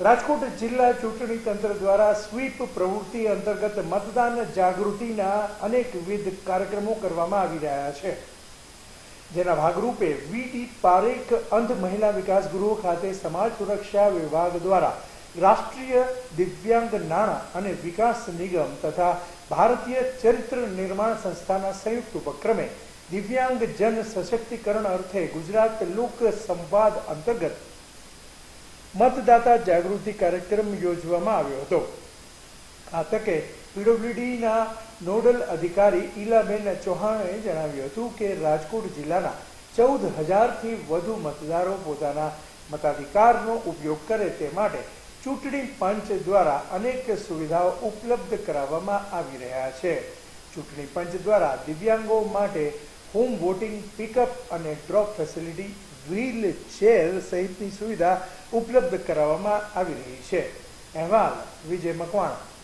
રાજકોટ જિલ્લા ચૂંટણી તંત્ર દ્વારા સ્વીપ પ્રવૃત્તિ અંતર્ગત મતદાન જાગૃતિના અનેકવિધ કાર્યક્રમો કરવામાં આવી રહ્યા છે. જેના ભાગરૂપે વીટી પારેખ અંધ મહિલા વિકાસ ગૃહ ખાતે સમાજ સુરક્ષા વિભાગ દ્વારા રાષ્ટ્રીય દિવ્યાંગ નાણાં અને વિકાસ નિગમ તથા ભારતીય ચરિત્ર નિર્માણ સંસ્થાના સંયુક્ત ઉપક્રમે દિવ્યાંગ જન સશક્તિકરણ અર્થે ગુજરાત લોક સંવાદ અંતર્ગત મતદાતા જાગૃતિ કાર્યક્રમ યોજવામાં આવ્યો હતો. આ તકે પીડબ્લ્યુડીના નોડલ અધિકારી ઈલાબેન ચૌહાણે જણાવ્યું હતું કે રાજકોટ જિલ્લાના ચૌદ હજારથી વધુ મતદારો પોતાના મતાધિકારનો ઉપયોગ કરે તે માટે ચૂંટણી પંચ દ્વારા અનેક સુવિધાઓ ઉપલબ્ધ કરાવવામાં આવી રહ્યા છે. ચૂંટણી પંચ દ્વારા દિવ્યાંગો માટે હોમ વોટિંગ, પિકઅપ અને ડ્રોપ ફેસિલિટી વ્હીલ ચેર સહિતની સુવિધા ઉપલબ્ધ કરાવવામાં આવી રહી છે અહેવાલ વિજય મકવાણા